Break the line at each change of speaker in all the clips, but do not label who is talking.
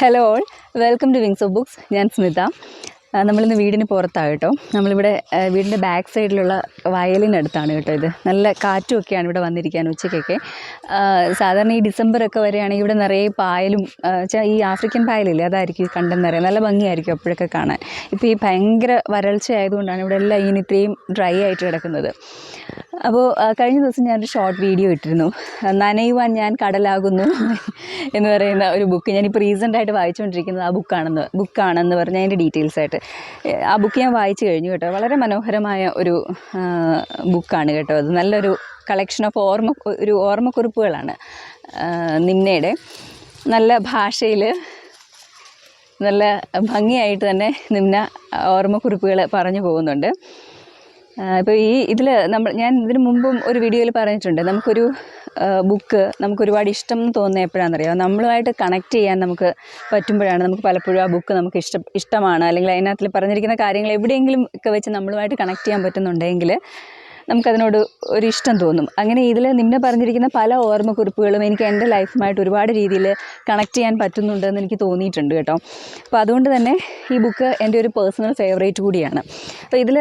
Hello all welcome to wings of books ഞാൻ സ്മിത. നമ്മളിന്ന് വീടിന് പുറത്താണ് കേട്ടോ. നമ്മളിവിടെ വീടിന്റെ ബാക്ക് സൈഡിലുള്ള വയലിനടുത്താണ് കേട്ടോ ഇത്. നല്ല കാറ്റുമൊക്കെയാണ് ഇവിടെ വന്നിരിക്കാൻ ഉച്ചയ്ക്കൊക്കെ. സാധാരണ ഈ ഡിസംബറൊക്കെ വരെയാണെങ്കിൽ ഇവിടെ നിറയെ പായലും ഈ ആഫ്രിക്കൻ പായലില്ലേ അതായിരിക്കും ഈ കണ്ടം നിറയെ നല്ല ഭംഗിയായിരിക്കും അപ്പോഴൊക്കെ കാണാൻ. ഇപ്പോൾ ഈ ഭയങ്കര വരൾച്ച ആയതുകൊണ്ടാണ് ഇവിടെ എല്ലാം ഇങ്ങനെ ഇത്രയും ഡ്രൈ ആയിട്ട് കിടക്കുന്നത്. അപ്പോൾ കഴിഞ്ഞ ദിവസം ഞാനൊരു ഷോർട്ട് വീഡിയോ ഇട്ടിരുന്നു. നനയുവാൻ ഞാൻ കടലാകുന്നു എന്ന് പറയുന്ന ഒരു ബുക്ക്. ഞാനിപ്പോൾ റീസെന്റായിട്ട് വായിച്ചുകൊണ്ടിരിക്കുന്നത് ആ ബുക്കാണെന്ന് ബുക്കാണെന്ന് പറഞ്ഞ അതിന്റെ ഡീറ്റെയിൽസ് ആയിട്ട്. ആ ബുക്ക് ഞാൻ വായിച്ചു കഴിഞ്ഞു കേട്ടോ. വളരെ മനോഹരമായ ഒരു ബുക്കാണ് കേട്ടോ അത്. നല്ലൊരു കളക്ഷൻ ഓഫ് ഓർമ്മ ഒരു ഓർമ്മക്കുറിപ്പുകളാണ് നിന്നയുടെ. നല്ല ഭാഷയിൽ നല്ല ഭംഗിയായിട്ട് തന്നെ നിമ്ന ഓർമ്മക്കുറിപ്പുകൾ പറഞ്ഞു പോകുന്നുണ്ട്. ഇപ്പോൾ ഈ ഇതിൽ നമ്മൾ ഞാൻ ഇതിന് മുമ്പും ഒരു വീഡിയോയിൽ പറഞ്ഞിട്ടുണ്ട്. നമുക്കൊരു ബുക്ക് നമുക്ക് ഒരുപാട് ഇഷ്ടം തോന്നുന്നത് എപ്പോഴാണെന്നറിയാം? നമ്മളുമായിട്ട് കണക്ട് ചെയ്യാൻ നമുക്ക് പറ്റുമ്പോഴാണ് നമുക്ക് പലപ്പോഴും ആ ബുക്ക് നമുക്ക് ഇഷ്ടം ഇഷ്ടമാണ്. അല്ലെങ്കിൽ അതിനകത്തിൽ പറഞ്ഞിരിക്കുന്ന കാര്യങ്ങൾ എവിടെയെങ്കിലും ഒക്കെ വെച്ച് നമ്മളുമായിട്ട് കണക്ട് ചെയ്യാൻ പറ്റുന്നുണ്ടെങ്കിൽ നമുക്കതിനോട് ഒരു ഇഷ്ടം തോന്നും. അങ്ങനെ ഇതിൽ നിന്നെ പറഞ്ഞിരിക്കുന്ന പല ഓർമ്മക്കുറിപ്പുകളും എനിക്ക് എന്റെ ലൈഫുമായിട്ട് ഒരുപാട് രീതിയിൽ കണക്ട് ചെയ്യാൻ പറ്റുന്നുണ്ടെന്ന് എനിക്ക് തോന്നിയിട്ടുണ്ട് കേട്ടോ. അപ്പോൾ അതുകൊണ്ട് തന്നെ ഈ ബുക്ക് എന്റെ ഒരു പേഴ്സണൽ ഫേവറേറ്റ് കൂടിയാണ്. അപ്പോൾ ഇതിൽ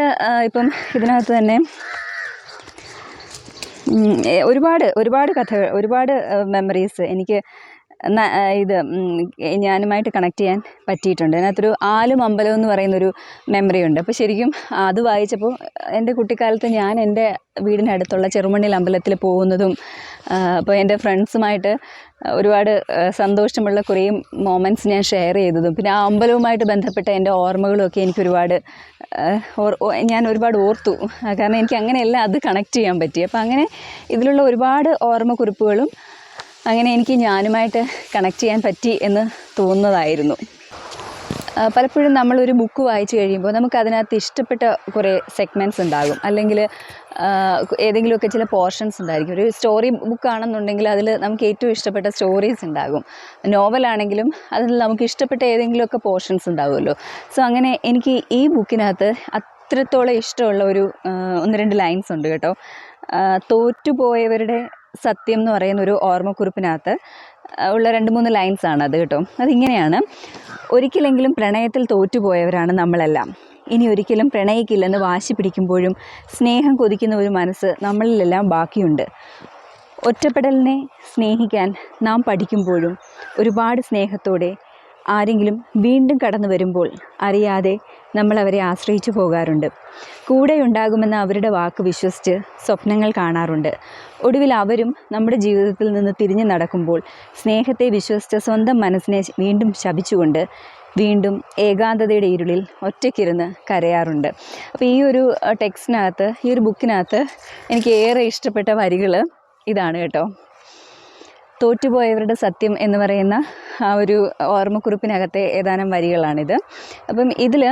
ഇപ്പം ഇതിനകത്ത് തന്നെ ഒരുപാട് ഒരുപാട് കഥകൾ ഒരുപാട് മെമ്മറീസ് എനിക്ക് ഇത് ഞാനുമായിട്ട് കണക്ട് ചെയ്യാൻ പറ്റിയിട്ടുണ്ട്. അതിനകത്തൊരു ആലും അമ്പലം എന്ന് പറയുന്നൊരു മെമ്മറി ഉണ്ട്. അപ്പോൾ ശരിക്കും അത് വായിച്ചപ്പോൾ എന്റെ കുട്ടിക്കാലത്ത് ഞാൻ എന്റെ വീടിനടുത്തുള്ള ചെറുമണ്ണിൽ അമ്പലത്തിൽ പോകുന്നതും അപ്പോൾ എന്റെ ഫ്രണ്ട്സുമായിട്ട് ഒരുപാട് സന്തോഷമുള്ള കുറേ മൊമെന്റ്സ് ഞാൻ ഷെയർ ചെയ്തതും. പിന്നെ ആ അമ്പലവുമായിട്ട് ബന്ധപ്പെട്ട എന്റെ ഓർമ്മകളൊക്കെ എനിക്കൊരുപാട് എനിക്ക് ഒരുപാട് ഞാൻ ഒരുപാട് ഓർത്തു. കാരണം എനിക്ക് അങ്ങനെയല്ല അത് കണക്ട് ചെയ്യാൻ പറ്റി. അപ്പോൾ അങ്ങനെ ഇതിലുള്ള ഒരുപാട് ഓർമ്മക്കുറിപ്പുകളും അങ്ങനെ എനിക്ക് ഞാനുമായിട്ട് കണക്ട് ചെയ്യാൻ പറ്റി എന്ന് തോന്നുന്നതായിരുന്നു. പലപ്പോഴും നമ്മളൊരു ബുക്ക് വായിച്ചു കഴിയുമ്പോൾ നമുക്ക് അതിനകത്ത് ഇഷ്ടപ്പെട്ട കുറേ സെഗ്മെന്റ്സ് ഉണ്ടാകും. അല്ലെങ്കിൽ ഏതെങ്കിലുമൊക്കെ ചില പോർഷൻസ് ഉണ്ടായിരിക്കും. ഒരു സ്റ്റോറി ബുക്കാണെന്നുണ്ടെങ്കിൽ അതിൽ നമുക്ക് ഏറ്റവും ഇഷ്ടപ്പെട്ട സ്റ്റോറീസ് ഉണ്ടാകും. നോവലാണെങ്കിലും അതിൽ നമുക്ക് ഇഷ്ടപ്പെട്ട ഏതെങ്കിലുമൊക്കെ പോർഷൻസ് ഉണ്ടാകുമല്ലോ സോ അങ്ങനെ എനിക്ക് ഈ ബുക്കിനകത്ത് അത്രത്തോളം ഇഷ്ടമുള്ള ഒരു ഒന്ന് രണ്ട് ലൈൻസ് ഉണ്ട് കേട്ടോ. തോറ്റുപോയവരുടെ സത്യം എന്ന് പറയുന്ന ഒരു ഓർമ്മക്കുറിപ്പിനകത്ത് ഉള്ള രണ്ട് മൂന്ന് ലൈൻസ് ആണ് അത് കേട്ടോ. അതിങ്ങനെയാണ്. ഒരിക്കലെങ്കിലും പ്രണയത്തിൽ തോറ്റുപോയവരാണ് നമ്മളെല്ലാം. ഇനി ഒരിക്കലും പ്രണയിക്കില്ലെന്ന് വാശി പിടിക്കുമ്പോഴും സ്നേഹം കൊതിക്കുന്ന ഒരു മനസ്സ് നമ്മളിലെല്ലാം ബാക്കിയുണ്ട്. ഒറ്റപ്പെടലിനെ സ്നേഹിക്കാൻ നാം പഠിക്കുമ്പോഴും ഒരുപാട് സ്നേഹത്തോടെ ആരെങ്കിലും വീണ്ടും കടന്നു വരുമ്പോൾ അറിയാതെ നമ്മൾ അവരെ ആശ്രയിച്ചു പോകാറുണ്ട്. കൂടെ ഉണ്ടാകുമെന്ന അവരുടെ വാക്ക് വിശ്വസിച്ച് സ്വപ്നങ്ങൾ കാണാറുണ്ട്. ഒടുവിൽ അവരും നമ്മുടെ ജീവിതത്തിൽ നിന്ന് തിരിഞ്ഞു നടക്കുമ്പോൾ സ്നേഹത്തെ വിശ്വസിച്ച് സ്വന്തം മനസ്സിനെ വീണ്ടും ശപിച്ചുകൊണ്ട് വീണ്ടും ഏകാന്തതയുടെ ഇരുളിൽ ഒറ്റയ്ക്കിരുന്ന് കരയാറുണ്ട്. അപ്പോൾ ഈ ഒരു ടെക്സ്റ്റിനകത്ത് ഈ ഒരു ബുക്കിനകത്ത് എനിക്ക് ഏറെ ഇഷ്ടപ്പെട്ട വരികൾ ഇതാണ് കേട്ടോ. തോറ്റുപോയവരുടെ സത്യം എന്ന് പറയുന്ന ആ ഒരു ഓർമ്മക്കുറിപ്പിനകത്തെ ഏതാനും വരികളാണിത്. അപ്പം ഇതിൽ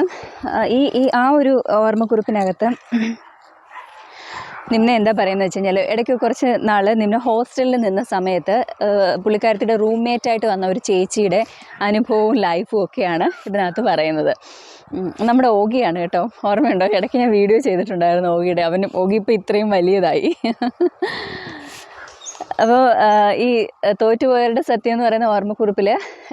ഈ ഈ ആ ഒരു ഓർമ്മക്കുറിപ്പിനകത്ത് നിന്നെ എന്താ പറയുന്നത് വെച്ച് കഴിഞ്ഞാൽ ഇടയ്ക്ക് കുറച്ച് നാൾ നിന്നെ ഹോസ്റ്റലിൽ നിന്ന സമയത്ത് പുള്ളിക്കാരത്തിയുടെ റൂംമേറ്റ് ആയിട്ട് വന്ന ഒരു ചേച്ചിയുടെ അനുഭവവും ലൈഫും ഒക്കെയാണ് ഇതിനകത്ത് പറയുന്നത്. നമ്മുടെ ഓഗിയാണ് കേട്ടോ. ഓർമ്മയുണ്ടോ? ഇടയ്ക്ക് ഞാൻ വീഡിയോ ചെയ്തിട്ടുണ്ടായിരുന്നു ഓഗിയുടെ. അവൻ ഓഗി ഇപ്പോൾ ഇത്രയും വലിയതായി. അപ്പോൾ ഈ തോറ്റുപോയവരുടെ സത്യം എന്ന് പറയുന്ന ഓർമ്മക്കുറിപ്പിൽ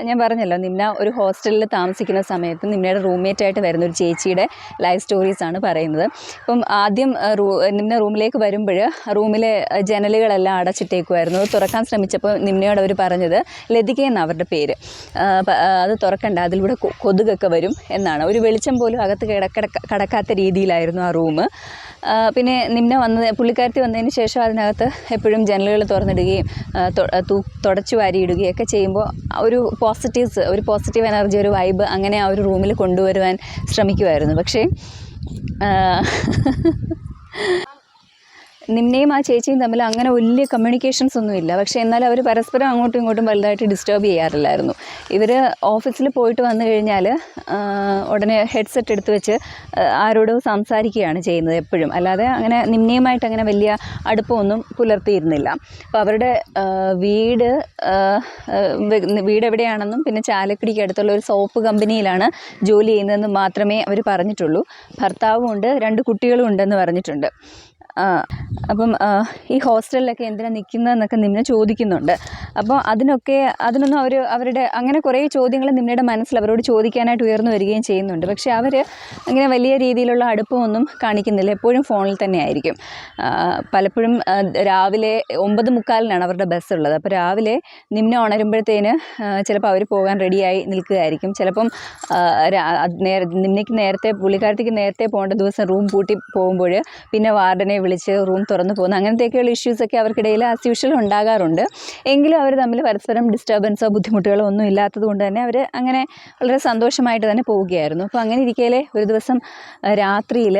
ഞാൻ പറഞ്ഞല്ലോ നിന്ന ഒരു ഹോസ്റ്റലിൽ താമസിക്കുന്ന സമയത്ത് നിന്നയുടെ റൂംമേറ്റ് ആയിട്ട് വരുന്ന ഒരു ചേച്ചിയുടെ ലൈഫ് സ്റ്റോറീസ് ആണ് പറയുന്നത്. അപ്പം ആദ്യം റൂ നിന്ന റൂമിലേക്ക് വരുമ്പോൾ റൂമിലെ ജനലുകളെല്ലാം അടച്ചിട്ടേക്കുമായിരുന്നു തുറക്കാൻ ശ്രമിച്ചപ്പോൾ നിന്നയോട് അവർ പറഞ്ഞത് ലതിക അവരുടെ പേര്. അത് തുറക്കണ്ട അതിലൂടെ കൊതുകൊക്കെ വരും എന്നാണ്. ഒരു വെളിച്ചം പോലും അകത്ത് കിടക്കട കടക്കാത്ത രീതിയിലായിരുന്നു ആ റൂം പിന്നെ നിമ്ന വന്നത് പുള്ളിക്കാരത്തി വന്നതിന് ശേഷം അതിനകത്ത് എപ്പോഴും ജനലുകൾ തുറന്നിടുകയും ആ, തുടച്ചു വാരിയിടുകയും ഒക്കെ ചെയ്യുമ്പോൾ ഒരു പോസിറ്റീവ്സ് ഒരു പോസിറ്റീവ് എനർജി ഒരു വൈബ് അങ്ങനെ ആ ഒരു റൂമിൽ കൊണ്ടുവരുവാൻ ശ്രമിക്കുമായിരുന്നു പക്ഷേ നിന്നെയും ആ ചേച്ചിയും തമ്മിൽ അങ്ങനെ വലിയ കമ്മ്യൂണിക്കേഷൻസ് ഒന്നും ഇല്ല. പക്ഷേ എന്നാൽ അവർ പരസ്പരം അങ്ങോട്ടും ഇങ്ങോട്ടും വലുതായിട്ട് ഡിസ്റ്റർബ് ചെയ്യാറില്ലായിരുന്നു. ഇവർ ഓഫീസിൽ പോയിട്ട് വന്നു കഴിഞ്ഞാൽ ഉടനെ ഹെഡ്സെറ്റ് എടുത്ത് വെച്ച് ആരോടോ സംസാരിക്കുകയാണ് ചെയ്യുന്നത് എപ്പോഴും. അല്ലാതെ അങ്ങനെ നിന്നെയുമായിട്ട് അങ്ങനെ വലിയ അടുപ്പമൊന്നും പുലർത്തിയിരുന്നില്ല. അപ്പോൾ അവരുടെ വീട് വീട് എവിടെയാണെന്നും പിന്നെ ചാലക്കുടിക്ക് അടുത്തുള്ള ഒരു സോപ്പ് കമ്പനിയിലാണ് ജോലി ചെയ്യുന്നതെന്ന് മാത്രമേ അവർ പറഞ്ഞിട്ടുള്ളൂ. ഭർത്താവും ഉണ്ട് രണ്ട് കുട്ടികളും ഉണ്ടെന്ന് പറഞ്ഞിട്ടുണ്ട്. അപ്പം ഈ ഹോസ്റ്റലിലൊക്കെ എന്തിനാണ് നിൽക്കുന്നതെന്നൊക്കെ നിന്നെ ചോദിക്കുന്നുണ്ട്. അപ്പോൾ അതിനൊക്കെ അതിനൊന്നും അവർ അവരുടെ അങ്ങനെ കുറേ ചോദ്യങ്ങൾ നിമ്നയുടെ മനസ്സിൽ അവരോട് ചോദിക്കാനായിട്ട് ഉയർന്നു വരികയും ചെയ്യുന്നുണ്ട്. പക്ഷേ അവർ അങ്ങനെ വലിയ രീതിയിലുള്ള അടുപ്പമൊന്നും കാണിക്കുന്നില്ല. എപ്പോഴും ഫോണിൽ തന്നെ ആയിരിക്കും. പലപ്പോഴും രാവിലെ ഒമ്പത് മുക്കാലിനാണ് അവരുടെ ബസ് ഉള്ളത് അപ്പോൾ രാവിലെ നിമ്ന ഉണരുമ്പോഴത്തേന് ചിലപ്പോൾ അവർ പോകാൻ റെഡിയായി നിൽക്കുകയായിരിക്കും. ചിലപ്പം നിമ്നയ്ക്ക് നേരത്തെ പുള്ളിക്കാരത്തേക്ക് നേരത്തെ പോകേണ്ട ദിവസം റൂം പൂട്ടി പോകുമ്പോൾ പിന്നെ വാർഡനെ വിളിച്ച് റൂം തുറന്നു പോകുന്നു. അങ്ങനത്തെയൊക്കെയുള്ള ഇഷ്യൂസൊക്കെ അവർക്കിടയിൽ ആസ് യൂഷ്വൽ ഉണ്ടാകാറുണ്ട്. എങ്കിലും അവർ തമ്മിൽ പരസ്പരം ഡിസ്റ്റർബൻസോ ബുദ്ധിമുട്ടുകളോ ഒന്നും ഇല്ലാത്തത് കൊണ്ട് തന്നെ അവർ അങ്ങനെ വളരെ സന്തോഷമായിട്ട് തന്നെ പോവുകയായിരുന്നു. അപ്പോൾ അങ്ങനെ ഇരിക്കലേ ഒരു ദിവസം രാത്രിയിൽ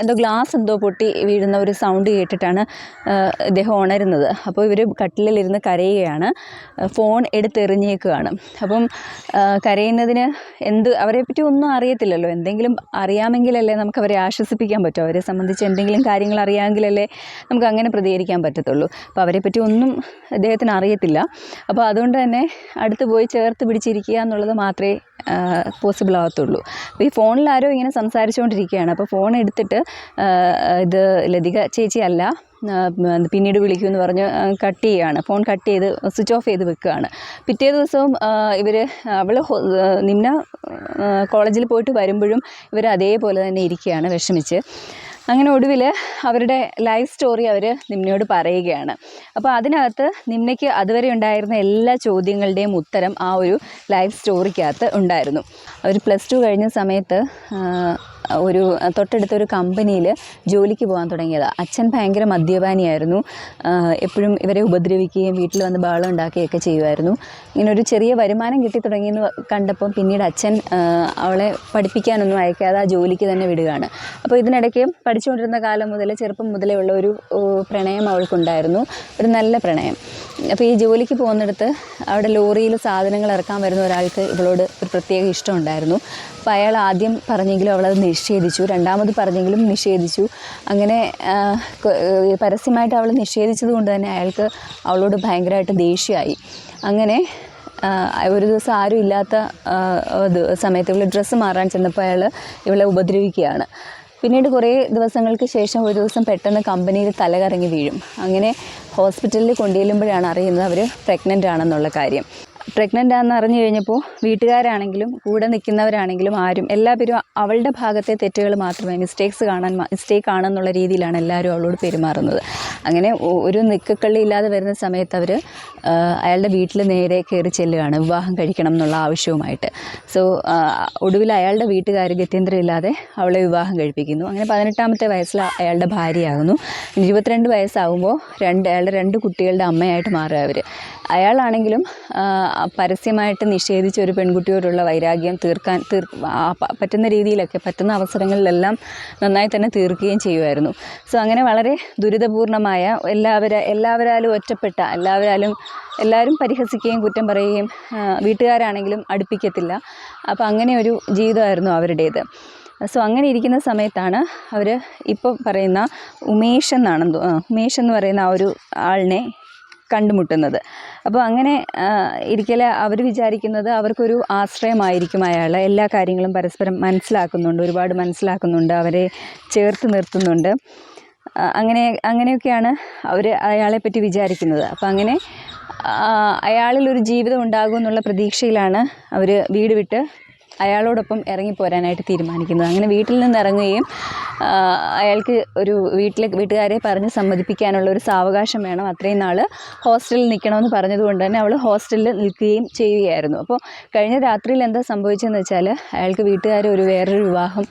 എന്തോ ഗ്ലാസ് എന്തോ പൊട്ടി വീഴുന്ന ഒരു സൗണ്ട് കേട്ടിട്ടാണ് ഇദ്ദേഹം ഉണരുന്നത്. അപ്പോൾ ഇവർ കട്ടിലിരുന്ന് കരയുകയാണ്. ഫോൺ എടുത്തെറിഞ്ഞേക്കുകയാണ്. അപ്പം കരയുന്നതിന് എന്ത് അവരെപ്പറ്റി പറ്റി ഒന്നും അറിയത്തില്ലല്ലോ. എന്തെങ്കിലും അറിയാമെങ്കിലല്ലേ നമുക്ക് അവരെ ആശ്വസിപ്പിക്കാൻ പറ്റും. അവരെ സംബന്ധിച്ച് എന്തെങ്കിലും കാര്യങ്ങൾ അറിയാമെങ്കിലല്ലേ നമുക്ക് അങ്ങനെ പ്രതികരിക്കാൻ പറ്റത്തുള്ളൂ. അപ്പോൾ അവരെ പറ്റി ഒന്നും അദ്ദേഹത്തിന് അറിയത്തില്ല. അപ്പോൾ അതുകൊണ്ട് തന്നെ അടുത്ത് പോയി ചേർത്ത് പിടിച്ചിരിക്കുക എന്നുള്ളത് മാത്രമേ പോസിബിൾ ആകത്തുള്ളൂ അപ്പോൾ ഈ ഫോണിൽ ആരോ ഇങ്ങനെ സംസാരിച്ചുകൊണ്ടിരിക്കുകയാണ്. അപ്പോൾ ഫോൺ എടുത്തിട്ട് ഇത് ലതിക ചേച്ചി അല്ല പിന്നീട് വിളിക്കുമെന്ന് പറഞ്ഞ് കട്ട് ചെയ്യുകയാണ്. ഫോൺ കട്ട് ചെയ്ത് സ്വിച്ച് ഓഫ് ചെയ്ത് വെക്കുകയാണ്. പിറ്റേ ദിവസവും ഇവർ അവൾ നിമ്ന കോളേജിൽ പോയിട്ട് വരുമ്പോഴും ഇവർ അതേപോലെ തന്നെ ഇരിക്കുകയാണ് വിഷമിച്ച്. അങ്ങനെ ഒടുവിൽ അവരുടെ ലൈഫ് സ്റ്റോറി അവർ നിമ്നയോട് പറയുകയാണ്. അപ്പോൾ അതിനകത്ത് നിമ്നയ്ക്ക് അതുവരെ ഉണ്ടായിരുന്ന എല്ലാ ചോദ്യങ്ങളുടെയും ഉത്തരം ആ ഒരു ലൈഫ് സ്റ്റോറിക്കകത്ത് ഉണ്ടായിരുന്നു. അവർ പ്ലസ് ടു കഴിഞ്ഞ സമയത്ത് ഒരു തൊട്ടടുത്ത ഒരു കമ്പനിയിൽ ജോലിക്ക് പോകാൻ തുടങ്ങിയത്. അച്ഛൻ ഭയങ്കര മദ്യപാനിയായിരുന്നു. എപ്പോഴും ഇവരെ ഉപദ്രവിക്കുകയും വീട്ടിൽ വന്ന് ബഹളം ഉണ്ടാക്കുകയൊക്കെ ചെയ്യുമായിരുന്നു. ഇങ്ങനെ ഒരു ചെറിയ വരുമാനം കിട്ടി തുടങ്ങിയെന്ന് കണ്ടപ്പം പിന്നീട് അച്ഛൻ അവളെ പഠിപ്പിക്കാനൊന്നും അയക്കാതെ ആ ജോലിക്ക് തന്നെ വിടുകയാണ്. അപ്പോൾ ഇതിനിടയ്ക്ക് പഠിച്ചുകൊണ്ടിരുന്ന കാലം മുതൽ ചെറുപ്പം മുതലേ ഉള്ള ഒരു പ്രണയം അവൾക്കുണ്ടായിരുന്നു. ഒരു നല്ല പ്രണയം. അപ്പോൾ ഈ ജോലിക്ക് പോകുന്നിടത്ത് അവിടെ ലോറിയിൽ സാധനങ്ങൾ ഇറക്കാൻ വരുന്ന ഒരാൾക്ക് ഇവളോട് ഒരു പ്രത്യേക ഇഷ്ടമുണ്ടായിരുന്നു അപ്പോൾ അയാൾ ആദ്യം പറഞ്ഞെങ്കിലും അവളത് നിഷേധിച്ചു. രണ്ടാമത് പറഞ്ഞെങ്കിലും നിഷേധിച്ചു. അങ്ങനെ പരസ്യമായിട്ട് അവൾ നിഷേധിച്ചത് കൊണ്ട് തന്നെ അയാൾക്ക് അവളോട് ഭയങ്കരമായിട്ട് ദേഷ്യമായി. അങ്ങനെ ഒരു ദിവസം ആരും ഇല്ലാത്ത സമയത്ത് ഇവൾ ഡ്രസ്സ് മാറാൻ ചെന്നപ്പോൾ അയാൾ ഇവളെ ഉപദ്രവിക്കുകയാണ്. പിന്നീട് കുറേ ദിവസങ്ങൾക്ക് ശേഷം ഒരു ദിവസം പെട്ടെന്ന് കമ്പനിയിൽ തലകറങ്ങി വീഴും. അങ്ങനെ ഹോസ്പിറ്റലിൽ കൊണ്ടുചെല്ലുമ്പോഴാണ് അറിയുന്നത് അവർ പ്രഗ്നന്റ് ആണെന്നുള്ള കാര്യം. പ്രഗ്നന്റ് ആണെന്ന് അറിഞ്ഞു കഴിഞ്ഞപ്പോൾ വീട്ടുകാരാണെങ്കിലും കൂടെ നിൽക്കുന്നവരാണെങ്കിലും ആരും എല്ലാവരും അവളുടെ ഭാഗത്തെ തെറ്റുകൾ മാത്രമേ മിസ്റ്റേക്സ് കാണാൻ മിസ്റ്റേക്ക് ആണെന്നുള്ള രീതിയിലാണ് എല്ലാവരും അവളോട് പെരുമാറുന്നത്. അങ്ങനെ ഒരു നിക്കക്കള്ളി ഇല്ലാതെ വരുന്ന സമയത്ത് അവർ അയാളുടെ വീട്ടിൽ നേരെ കയറി ചെല്ലുകയാണ്. വിവാഹം കഴിക്കണം എന്നുള്ള ആവശ്യവുമായിട്ട്. സോ ഒടുവിൽ അയാളുടെ വീട്ടുകാർ ഗത്യന്തരമില്ലാതെ അവളെ വിവാഹം കഴിപ്പിക്കുന്നു. അങ്ങനെ പതിനെട്ടാമത്തെ വയസ്സിൽ അയാളുടെ ഭാര്യയാകുന്നു. ഇരുപത്തിരണ്ട് വയസ്സാകുമ്പോൾ രണ്ട് അയാളുടെ രണ്ട് കുട്ടികളുടെ അമ്മയായിട്ട് മാറുക അവർ അയാളാണെങ്കിലും പരസ്യമായിട്ട് നിഷേധിച്ച ഒരു പെൺകുട്ടിയോടുള്ള വൈരാഗ്യം തീർക്കാൻ തീർ പറ്റുന്ന രീതിയിലൊക്കെ പറ്റുന്ന അവസരങ്ങളിലെല്ലാം നന്നായി തന്നെ തീർക്കുകയും ചെയ്യുമായിരുന്നു. സോ അങ്ങനെ വളരെ ദുരിതപൂർണമായ എല്ലാവരും എല്ലാവരാലും ഒറ്റപ്പെട്ട എല്ലാവരാലും എല്ലാവരും പരിഹസിക്കുകയും കുറ്റം പറയുകയും വീട്ടുകാരാണെങ്കിലും അടുപ്പിക്കത്തില്ല. അപ്പോൾ അങ്ങനെ ഒരു ജീവിതമായിരുന്നു അവരുടേത്. സോ അങ്ങനെ ഇരിക്കുന്ന സമയത്താണ് അവർ ഇപ്പോൾ പറയുന്ന ഉമേഷ് എന്നാണെന്ന് ഉമേഷ് എന്ന് പറയുന്ന ആ ഒരു ആളിനെ കണ്ടുമുട്ടുന്നത്. അപ്പോൾ അങ്ങനെ ഇരിക്കൽ അവർ വിചാരിക്കുന്നത് അവർക്കൊരു ആശ്രയമായിരിക്കും അയാൾ എല്ലാ കാര്യങ്ങളും പരസ്പരം മനസ്സിലാക്കുന്നുണ്ട് ഒരുപാട് മനസ്സിലാക്കുന്നുണ്ട് അവരെ ചേർത്ത് നിർത്തുന്നുണ്ട്. അങ്ങനെ അങ്ങനെയൊക്കെയാണ് അവർ അയാളെ പറ്റി വിചാരിക്കുന്നത്. അപ്പോൾ അങ്ങനെ അയാളിൽ ഒരു ജീവിതം ഉണ്ടാകും എന്നുള്ള പ്രതീക്ഷയിലാണ് അവർ വീട് വിട്ട് അയാളോടൊപ്പം ഇറങ്ങിപ്പോരാനായിട്ട് തീരുമാനിക്കുന്നത് അങ്ങനെ വീട്ടിൽ നിന്ന് ഇറങ്ങുകയും അയാൾക്ക് ഒരു വീട്ടിലെ വീട്ടുകാരെ പറഞ്ഞ് സമ്മതിപ്പിക്കാനുള്ള ഒരു സാവകാശം വേണം. അത്രയും നാൾ ഹോസ്റ്റലിൽ നിൽക്കണമെന്ന് പറഞ്ഞതുകൊണ്ട് തന്നെ അവൾ ഹോസ്റ്റലിൽ നിൽക്കുകയും ചെയ്യുകയായിരുന്നു. അപ്പോൾ കഴിഞ്ഞ രാത്രിയിൽ എന്താ സംഭവിച്ചതെന്ന് വെച്ചാൽ അയാൾക്ക് വീട്ടുകാർ ഒരു വേറൊരു വിവാഹം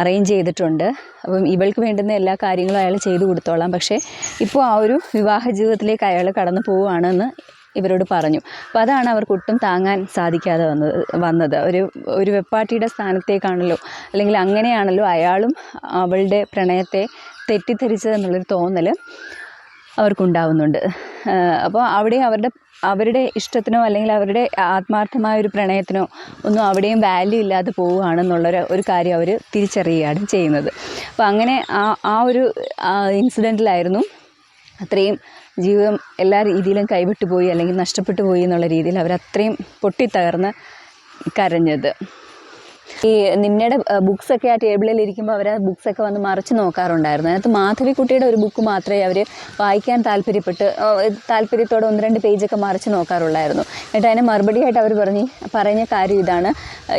അറേഞ്ച് ചെയ്തിട്ടുണ്ട്. അപ്പം ഇവൾക്ക് വേണ്ടുന്ന എല്ലാ കാര്യങ്ങളും അയാൾ ചെയ്തു കൊടുത്തോളാം. പക്ഷേ ഇപ്പോൾ ആ ഒരു വിവാഹ ജീവിതത്തിലേക്ക് അയാൾ കടന്നു പോവുകയാണെന്ന് ഇവരോട് പറഞ്ഞു. അപ്പോൾ അതാണ് അവർക്ക് ഒട്ടും താങ്ങാൻ സാധിക്കാതെ വന്നത് വന്നത്. ഒരു ഒരു വെപ്പാട്ടിയുടെ സ്ഥാനത്തേക്കാണല്ലോ അല്ലെങ്കിൽ അങ്ങനെയാണല്ലോ അയാളും അവളുടെ പ്രണയത്തെ തെറ്റിദ്ധരിച്ചതെന്നുള്ളൊരു തോന്നൽ അവർക്കുണ്ടാവുന്നുണ്ട്. അപ്പോൾ അവിടെ അവരുടെ അവരുടെ ഇഷ്ടത്തിനോ അല്ലെങ്കിൽ അവരുടെ ആത്മാർത്ഥമായ ഒരു പ്രണയത്തിനോ ഒന്നും അവിടെയും വാല്യൂ ഇല്ലാതെ പോവുകയാണെന്നുള്ളൊരു ഒരു കാര്യം അവർ തിരിച്ചറിയുകയാണ് ചെയ്യുന്നത്. അപ്പോൾ അങ്ങനെ ആ ആ ഒരു ഇൻസിഡന്റിലായിരുന്നു അത്രയും ജീവിതം എല്ലാ രീതിയിലും കൈവിട്ടു പോയി അല്ലെങ്കിൽ നഷ്ടപ്പെട്ടു പോയി എന്നുള്ള രീതിയിൽ അവരത്രയും പൊട്ടിത്തകർന്ന് കരഞ്ഞത്. ഈ നിന്നയുടെ ബുക്സൊക്കെ ആ ടേബിളിൽ ഇരിക്കുമ്പോൾ അവർ ആ ബുക്സൊക്കെ വന്ന് മറിച്ച് നോക്കാറുണ്ടായിരുന്നു. അതിനകത്ത് മാധവിക്കുട്ടിയുടെ ഒരു ബുക്ക് മാത്രമേ അവർ വായിക്കാൻ താല്പര്യപ്പെട്ട് താല്പര്യത്തോടെ ഒന്ന് രണ്ട് പേജൊക്കെ മറിച്ച് നോക്കാറുള്ളായിരുന്നു. എന്നിട്ട് അതിന് മറുപടിയായിട്ട് അവർ പറഞ്ഞ് പറഞ്ഞ കാര്യം ഇതാണ്.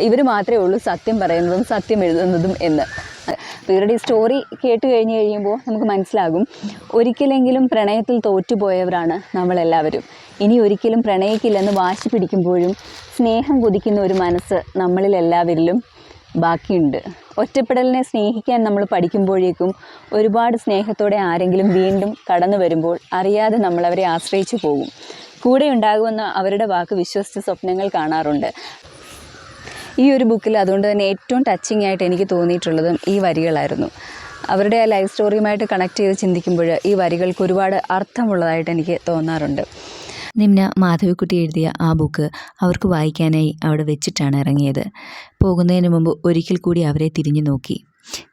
ഇവർ മാത്രമേ ഉള്ളൂ സത്യം പറയുന്നതും സത്യം എഴുതുന്നതും എന്ന്. ഇവരുടെ ഈ സ്റ്റോറി കേട്ട് കഴിഞ്ഞ് കഴിയുമ്പോൾ നമുക്ക് മനസ്സിലാകും. ഒരിക്കലെങ്കിലും പ്രണയത്തിൽ തോറ്റുപോയവരാണ് നമ്മളെല്ലാവരും. ഇനി ഒരിക്കലും പ്രണയിക്കില്ലെന്ന് വാശി പിടിക്കുമ്പോഴും സ്നേഹം കൊതിക്കുന്ന ഒരു മനസ്സ് നമ്മളിൽ എല്ലാവരിലും ബാക്കിയുണ്ട്. ഒറ്റപ്പെടലിനെ സ്നേഹിക്കാൻ നമ്മൾ പഠിക്കുമ്പോഴേക്കും ഒരുപാട് സ്നേഹത്തോടെ ആരെങ്കിലും വീണ്ടും കടന്നു വരുമ്പോൾ അറിയാതെ നമ്മളവരെ ആശ്രയിച്ചു പോകും. കൂടെ ഉണ്ടാകുമെന്ന അവരുടെ വാക്ക് വിശ്വസിച്ച് സ്വപ്നങ്ങൾ കാണാറുണ്ട്. ഈ ഒരു ബുക്കിൽ അതുകൊണ്ട് തന്നെ ഏറ്റവും ടച്ചിങ് ആയിട്ട് എനിക്ക് തോന്നിയിട്ടുള്ളതും ഈ വരികളായിരുന്നു. അവരുടെ ആ ലൈഫ് സ്റ്റോറിയുമായിട്ട് കണക്ട് ചെയ്ത് ചിന്തിക്കുമ്പോൾ ഈ വരികൾക്ക് ഒരുപാട് അർത്ഥമുള്ളതായിട്ട് എനിക്ക് തോന്നാറുണ്ട്.
നിമ്ന മാധവിക്കുട്ടി എഴുതിയ ആ ബുക്ക് അവർക്ക് വായിക്കാനായി അവിടെ വെച്ചിട്ടാണ് ഇറങ്ങിയത്. പോകുന്നതിന് മുമ്പ് ഒരിക്കൽ കൂടി അവരെ തിരിഞ്ഞു നോക്കി.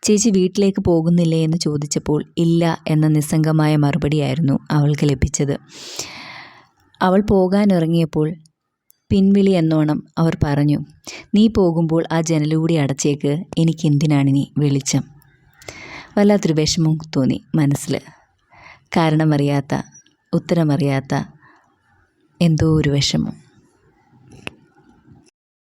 ചേച്ചി വീട്ടിലേക്ക് പോകുന്നില്ലേ എന്ന് ചോദിച്ചപ്പോൾ ഇല്ല എന്ന നിസ്സംഗമായ മറുപടിയായിരുന്നു അവൾക്ക് ലഭിച്ചത്. അവൾ പോകാനിറങ്ങിയപ്പോൾ പിൻവിളി എന്നോണം അവർ പറഞ്ഞു നീ പോകുമ്പോൾ ആ ജനലൂടെ അടച്ചേക്ക് എനിക്കെന്തിനാണിനി വെളിച്ചം? വല്ലാത്തൊരു വിഷമം തോന്നി മനസ്സിൽ. കാരണമറിയാത്ത ഉത്തരമറിയാത്ത എന്തോ ഒരു വിഷമം.